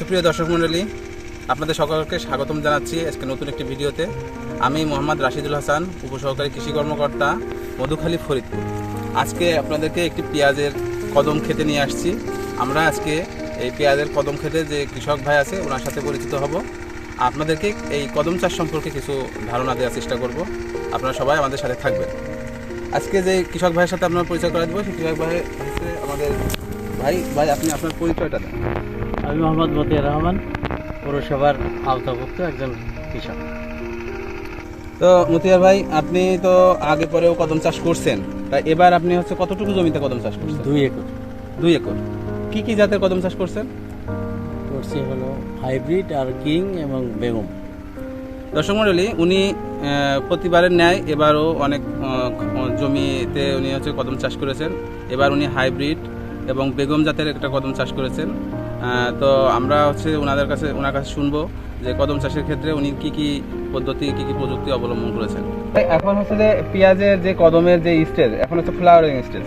সুপ্রিয় দর্শক মণ্ডলী, আপনাদের সকলকে স্বাগতম জানাচ্ছি আজকে নতুন একটি ভিডিওতে। আমি মোহাম্মদ রাশিদুল হাসান, উপসহকারী কৃষি কর্মকর্তা মধুখালী ফরিদপুর। আজকে আপনাদেরকে একটি পেঁয়াজের কদম খেতে নিয়ে আসছি। আমরা আজকে এই পেঁয়াজের কদম খেতে যে কৃষক ভাই আছে, ওনার সাথে পরিচিত হব। আপনাদেরকে এই কদম চাষ সম্পর্কে কিছু ধারণা দেওয়ার চেষ্টা করব। আপনারা সবাই আমাদের সাথে থাকবেন। আজকে যে কৃষক ভাইয়ের সাথে আপনার পরিচয় করা দেবো, সেই কৃষক ভাই হচ্ছে আমাদের ভাই। ভাই, আপনি আপনার পরিচয়টা দেন। আমি মোহাম্মদ মতিয়ার রহমান পৌরসভার আওতাভুক্ত একজন কৃষক। তো মতিয়ার ভাই আপনি তো আগে পরেও কদম চাষ করছেন। তা এবার আপনি হচ্ছে কতটুকু জমিতে কদম চাষ করছেন? দুই একর। দুই একর। কি কি জাতের কদম চাষ করছেন? করছি হলো হাইব্রিড আর কিং এবং বেগম। দর্শক মণ্ডলী উনি প্রতিবারের ন্যায় এবারও অনেক জমিতে উনি হচ্ছে কদম চাষ করেছেন। এবার উনি হাইব্রিড এবং বেগম জাতের একটা কদম চাষ করেছেন। তো আমরা হচ্ছে ওনাদের কাছে ওনার কাছে শুনব যে কদম চাষের ক্ষেত্রে উনি কি কি পদ্ধতি, কি কি প্রযুক্তি অবলম্বন করেছেন। এখন হচ্ছে যে পেঁয়াজের যে কদমের যে স্টেজ, এখন হচ্ছে ফ্লাওয়ারিং স্টেজ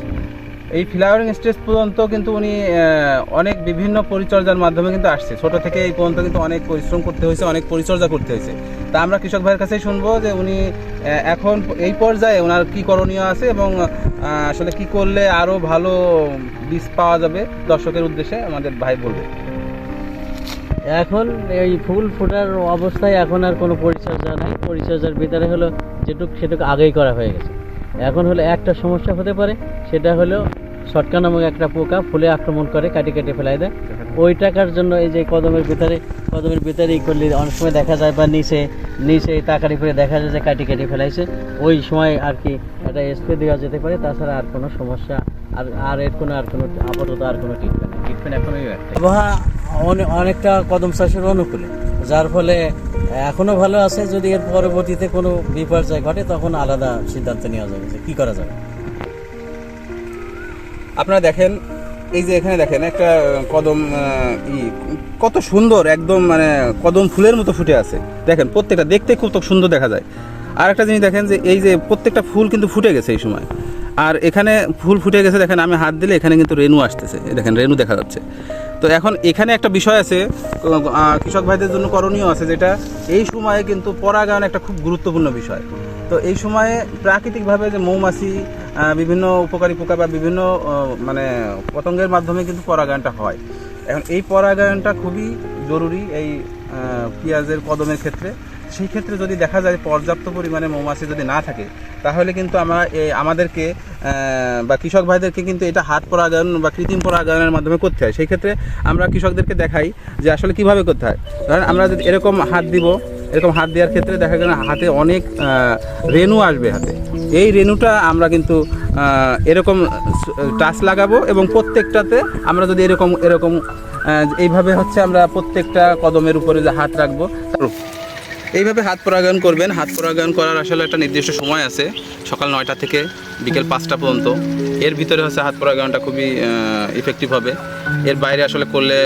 এই ফ্লাওয়ারিং স্টেজ পর্যন্ত কিন্তু উনি অনেক বিভিন্ন পরিচর্যার মাধ্যমে কিন্তু আসছে। ছোট থেকে এই পর্যন্ত কিন্তু অনেক পরিশ্রম করতে হয়েছে, অনেক পরিচর্যা করতে হয়েছে। তা আমরা কৃষক ভাইয়ের কাছেই শুনব যে উনি এখন এই পর্যায়ে ওনার কি করণীয় আছে এবং আসলে কি করলে আরও ভালো বীজ পাওয়া যাবে? দর্শকের উদ্দেশ্যে আমাদের ভাই বলবে। এখন এই ফুল ফোটার অবস্থায় এখন আর কোনো পরিচর্যা নাই। পরিচর্যার ভিতরে হলো যেটুক সেটুকু আগেই করা হয়ে গেছে। এখন হলো একটা সমস্যা হতে পারে, সেটা হলো ছটকা নামক একটা পোকা ফুলে আক্রমণ করে কাটি কাটি ফেলাই দেয়। ওই টাকার জন্য এই যে কদমের ভিতরে কদমের ভিতরে করলে অনেক সময় দেখা যায় বা নিচে নিচে তাকারি করে দেখা যায় যে কাটি কাটি ফেলাইছে। ওই সময় আর কি একটা স্প্রে দেওয়া যেতে পারে তাছাড়া আর কোনো সমস্যা আর আর এর কোনো আর কোনো আপাতত আর কোনো ট্রিটমেন্ট নেই। ট্রিটমেন্ট এখনই একটা। আবহাওয়া অনে- অনেকটা কদম চাষের অনুকূলে যার ফলে এখনও ভালো আছে। যদি এর পরবর্তীতে কোনো বিপর্যয় ঘটে তখন আলাদা সিদ্ধান্ত নেওয়া যাবে যে কী করা যাবে। আপনারা দেখেন, এই যে এখানে দেখেন, একটা কদম ই, কত সুন্দর, একদম মানে কদম ফুলের মতো ফুটে আছে। দেখেন, প্রত্যেকটা দেখতে খুব তো সুন্দর দেখা যায়। আর একটা জিনিস দেখেন যে, এই যে প্রত্যেকটা ফুল কিন্তু ফুটে গেছে এই সময়। আর এখানে ফুল ফুটে গেছে, দেখেন, আমি হাত দিলে এখানে কিন্তু রেনু আসতেছে। দেখেন রেনু দেখা যাচ্ছে। তো এখন এখানে একটা বিষয় আছে কৃষক ভাইদের জন্য করণীয় আছে, যেটা এই সময়ে কিন্তু পরাগায়ন একটা খুব গুরুত্বপূর্ণ বিষয়। তো এই সময়ে প্রাকৃতিকভাবে যে মৌমাছি বিভিন্ন উপকারী পোকা বা বিভিন্ন মানে পতঙ্গের মাধ্যমে কিন্তু পরাগায়নটা হয়। এখন এই পরাগায়নটা খুবই জরুরি এই পেঁয়াজের কদমের ক্ষেত্রে। সেই ক্ষেত্রে যদি দেখা যায় পর্যাপ্ত পরিমাণে মৌমাছি যদি না থাকে, তাহলে কিন্তু আমরা আমাদেরকে বা কৃষক ভাইদেরকে কিন্তু এটা হাত পরাগায়ন বা কৃত্রিম পরাগায়নের মাধ্যমে করতে হয়। সেই ক্ষেত্রে আমরা কৃষকদেরকে দেখাই যে আসলে কীভাবে করতে হয়। ধরেন আমরা যদি এরকম হাত দিব এরকম হাত দেওয়ার ক্ষেত্রে দেখা গেল হাতে অনেক রেণু আসবে হাতে। এই রেণুটা আমরা কিন্তু এরকম টাচ লাগাবো এবং প্রত্যেকটাতে আমরা যদি এরকম এরকম এইভাবে হচ্ছে আমরা প্রত্যেকটা কদমের উপরে যে হাত রাখব এইভাবে হাত পরাগায়ন করবেন। হাত পরাগায়ন করার আসলে একটা নির্দিষ্ট সময় আছে, সকাল নয়টা থেকে বিকেল পাঁচটা পর্যন্ত। এর ভিতরে হচ্ছে হাত পরাগায়নটা খুবই ইফেক্টিভ হবে। এর বাইরে আসলে করলে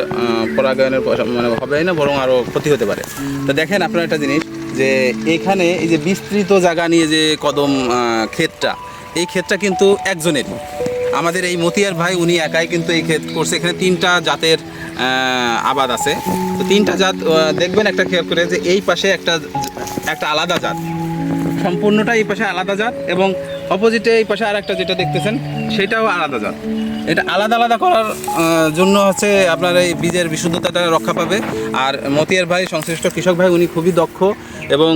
পরাগায়নের মানে হবে না, বরং আরও ক্ষতি হতে পারে। তো দেখেন আপনার একটা জিনিস, যে এখানে এই যে বিস্তৃত জায়গা নিয়ে যে কদম ক্ষেতটা, এই ক্ষেতটা কিন্তু একজনেরই আমাদের এই মতিয়ার ভাই, উনি একাই কিন্তু এই ক্ষেত করছে। এখানে তিনটা জাতের আবাদ আছে। তো তিনটা জাত দেখবেন একটা খেয়াল করে যে এই পাশে একটা একটা আলাদা জাত। সম্পূর্ণটা এই পাশে আলাদা জাত এবং অপোজিটে এই পাশে আর একটা যেটা দেখতেছেন, সেটাও আলাদা জাত। এটা আলাদা আলাদা করার জন্য হচ্ছে আপনার এই বীজের বিশুদ্ধতাটা রক্ষা পাবে। আর মতিয়ার ভাই, সংশ্লিষ্ট কৃষক ভাই, উনি খুবই দক্ষ। এবং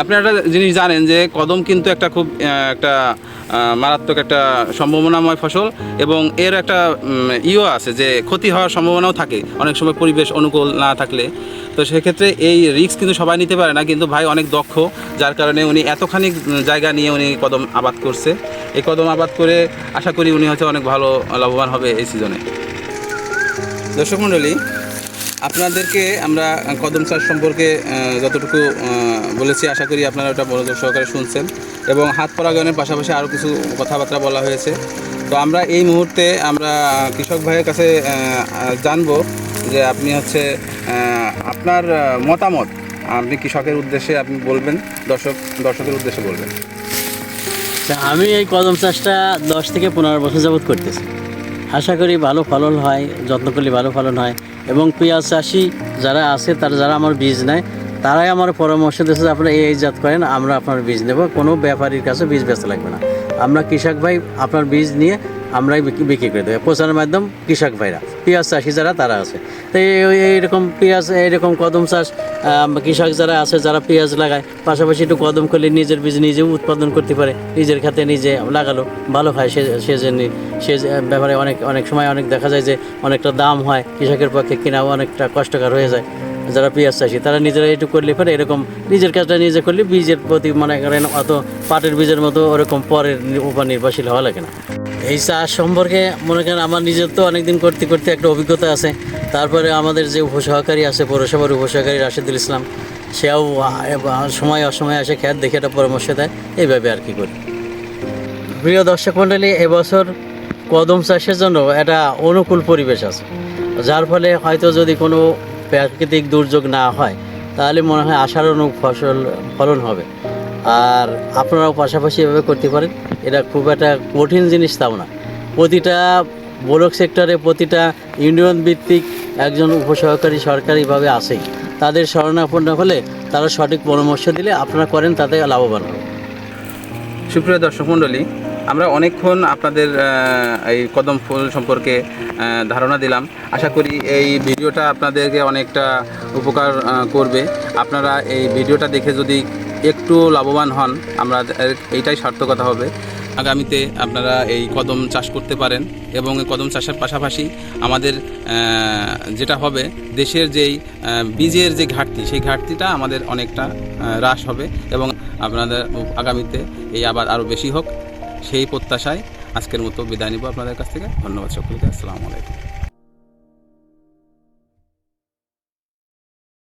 আপনারা একটা জিনিস জানেন যে কদম কিন্তু একটা খুব একটা মারাত্মক একটা সম্ভাবনাময় ফসল এবং এর একটা ইও আছে যে ক্ষতি হওয়ার সম্ভাবনাও থাকে অনেক সময় পরিবেশ অনুকূল না থাকলে। তো সেক্ষেত্রে এই রিস্ক কিন্তু সবাই নিতে পারে না, কিন্তু ভাই অনেক দক্ষ, যার কারণে উনি এতখানি জায়গা নিয়ে উনি কদম আবাদ করছে। এই কদম আবাদ করে আশা করি উনি হয়তো অনেক ভালো, লাভবান হবে এই সিজনে। দর্শক মণ্ডলী আপনাদেরকে আমরা কদম চাষ সম্পর্কে যতটুকু বলেছি, আশা করি আপনারা ওটা মনোযোগ সহকারে শুনছেন। এবং হাত পরাগায়নের পাশাপাশি আরও কিছু কথাবার্তা বলা হয়েছে। তো আমরা এই মুহূর্তে আমরা কৃষক ভাইয়ের কাছে জানব যে আপনি হচ্ছে আপনার মতামত আপনি কৃষকের উদ্দেশ্যে আপনি বলবেন, দর্শক, দর্শকের উদ্দেশ্যে বলবেন। আমি এই কদম চাষটা দশ থেকে পনেরো বছর যাবত করতেছি। আশা করি ভালো ফলন হয়, যত্ন করলে ভালো ফলন হয়। এবং পেঁয়াজ চাষি যারা আছে, তারা যারা আমার বীজ নেয়, তারাই আমার পরামর্শ দিয়েছে যে আপনারা এই জাত করেন, আমরা আপনার বীজ নেব। কোনো ব্যাপারীর কাছে বীজ বেঁচে লাগবে না। আমরা কৃষক ভাই আপনার বীজ নিয়ে আমরাই বিক্রি- করে দেবো। প্রচারের মাধ্যম কৃষক ভাইরা। পেঁয়াজ চাষি যারা, তারা আছে। তো এই- এই- এইরকম পেঁয়াজ, এইরকম কদম চাষ কৃষক যারা আছে, যারা পেঁয়াজ লাগায়, পাশাপাশি একটু কদম করলে নিজের বীজ নিজেও উৎপাদন করতে পারে, নিজের খাতে নিজে লাগালো, ভালো হয় সে সে সে ব্যাপারে অনেক অনেক সময় অনেক দেখা যায় যে অনেকটা দাম হয়, কৃষকের পক্ষে কেনাও অনেকটা কষ্টকর হয়ে যায়। যারা পেঁয়াজ চাষি, তারা নিজেরা একটু করলে পরে এরকম নিজের কাজটা নিজে করলে বীজের প্রতি মনে করেন অত পাটের বীজের মতো ওরকম পরের উপর নির্ভরশীল হওয়া লাগে না। এই চাষ সম্পর্কে মনে করেন আমার নিজের তো অনেকদিন করতে করতে একটা অভিজ্ঞতা আছে। তারপরে আমাদের যে উপসহকারী আছে, পৌরসভার উপসহকারী রাশেদুল ইসলাম, সেও সময় অসময় আসে খ্যাত দেখে একটা পরামর্শ দেয়, এইভাবে আর কি করি। প্রিয় দর্শক মণ্ডলী, এবছর কদম চাষের জন্য একটা অনুকূল পরিবেশ আছে। যার ফলে হয়তো যদি কোনো প্রাকৃতিক দুর্যোগ না হয়, তাহলে মনে হয় আশানুরূপ ফসল ফলন হবে। আর আপনারাও পাশাপাশি এভাবে করতে পারেন। এটা খুব একটা কঠিন জিনিস তাও না। প্রতিটা ব্লক সেক্টরে প্রতিটা ইউনিয়ন ভিত্তিক একজন উপসহকারী সরকারিভাবে আসেই তাদের শরণাপন্ন হলে তারা সঠিক পরামর্শ দিলে আপনারা করেন, তাতে লাভবান হবে সুপ্রিয় দর্শক মণ্ডলী, আমরা অনেকক্ষণ আপনাদের এই কদম ফুল সম্পর্কে ধারণা দিলাম। আশা করি এই ভিডিওটা আপনাদেরকে অনেকটা উপকার করবে। আপনারা এই ভিডিওটা দেখে যদি একটু লাভবান হন, আমরা এইটাই সার্থকতা হবে। আগামীতে আপনারা এই কদম চাষ করতে পারেন এবং এই কদম চাষের পাশাপাশি আমাদের যেটা হবে, দেশের যেই বীজের যে ঘাটতি, সেই ঘাটতিটা আমাদের অনেকটা হ্রাস হবে এবং আপনাদের আগামীতে এই আবার আরও বেশি হোক, সেই প্রত্যাশায় আজকের মতো বিদায় নিব আপনাদের কাছ থেকে। ধন্যবাদ সকলকে। আসসালামু আলাইকুম।